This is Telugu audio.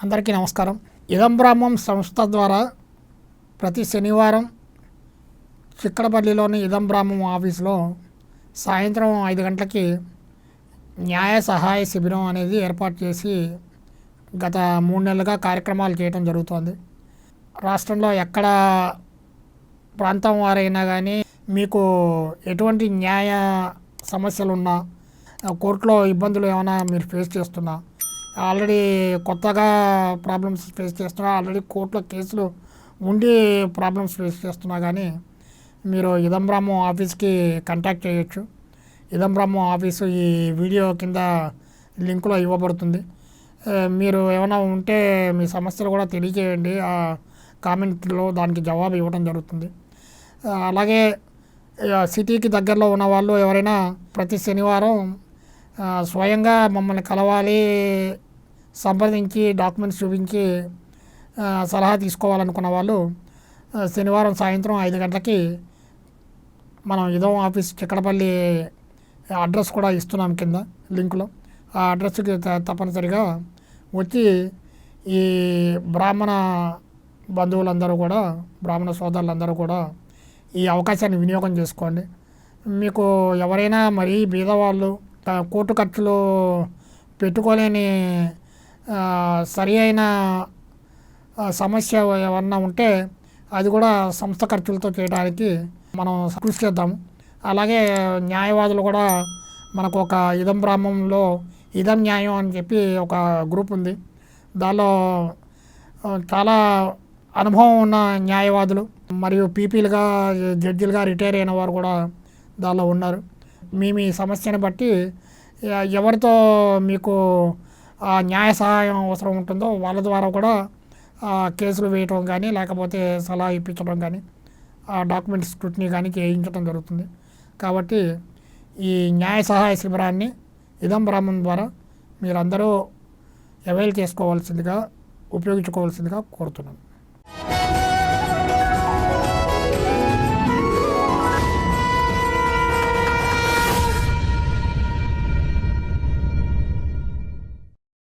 అందరికీ నమస్కారం. ఇదం బ్రాహ్మం సంస్థ ద్వారా ప్రతి శనివారం చిక్కడపల్లిలోని ఇదం బ్రాహ్మం ఆఫీస్లో సాయంత్రం ఐదు గంటలకి న్యాయ సహాయ శిబిరం అనేది ఏర్పాటు చేసి గత మూడు నెలలుగా కార్యక్రమాలు చేయడం జరుగుతోంది. రాష్ట్రంలో ఎక్కడ ప్రాంతం వారైనా కానీ మీకు ఎటువంటి న్యాయ సమస్యలు ఉన్నా కోర్టులో ఇబ్బందులు ఏమైనా మీరు ఫేస్ చేస్తున్నా ఆల్రెడీ కొత్తగా ప్రాబ్లమ్స్ ఫేస్ చేస్తున్నా ఆల్రెడీ కోర్టులో కేసులు ఉండి ప్రాబ్లమ్స్ ఫేస్ చేస్తున్నా కానీ మీరు ఇదంబ్రాహ్మం ఆఫీస్కి కాంటాక్ట్ చేయొచ్చు. ఇదంబ్రాహ్మం ఆఫీసు ఈ వీడియో కింద లింకులో ఇవ్వబడుతుంది. మీరు ఏమైనా ఉంటే మీ సమస్యలు కూడా తెలియజేయండి. ఆ కామెంట్లో దానికి జవాబు ఇవ్వడం జరుగుతుంది. అలాగే సిటీకి దగ్గరలో ఉన్న వాళ్ళు ఎవరైనా ప్రతి శనివారం స్వయంగా మమ్మల్ని కలవాలి సంప్రదించి డాక్యుమెంట్స్ చూపించి సలహా తీసుకోవాలనుకున్న వాళ్ళు శనివారం సాయంత్రం ఐదు గంటలకి మనం ఇదో ఆఫీస్ చిక్కడపల్లి అడ్రస్ కూడా ఇస్తున్నాం కింద లింకులో. ఆ అడ్రస్కి త- తప్పనిసరిగా వచ్చి ఈ బ్రాహ్మణ బంధువులందరూ కూడా బ్రాహ్మణ సోదరులందరూ కూడా ఈ అవకాశాన్ని వినియోగం చేసుకోండి. మీకు ఎవరైనా మరీ బీదవాళ్ళు కోర్టు ఖర్చులు పెట్టుకోలేని సరి అయిన సమస్య ఏమన్నా ఉంటే అది కూడా సంస్థ ఖర్చులతో చేయడానికి మనం కృషి చేద్దాము. అలాగే న్యాయవాదులు కూడా మనకు ఒక ఇదం బ్రాహ్మంలో ఇదం న్యాయం అని చెప్పి ఒక గ్రూప్ ఉంది. దానిలో చాలా అనుభవం ఉన్న న్యాయవాదులు మరియు పీపీలుగా జడ్జిలుగా రిటైర్ అయిన వారు కూడా దానిలో ఉన్నారు. మీ మీ సమస్యను బట్టి ఎవరితో మీకు ఆ న్యాయ సహాయం అవసరం ఉంటుందో వాళ్ళ ద్వారా కూడా కేసులు వేయటం కానీ లేకపోతే సలహా ఇప్పించడం కానీ ఆ డాక్యుమెంట్ స్క్రూటినీ కానీ చేయించడం జరుగుతుంది. కాబట్టి ఈ న్యాయ సహాయ శిబిరాన్ని ఇదం బ్రాహ్మణ్ ద్వారా మీరందరూ అవైల్ చేసుకోవాల్సిందిగా ఉపయోగించుకోవాల్సిందిగా కోరుతున్నాను.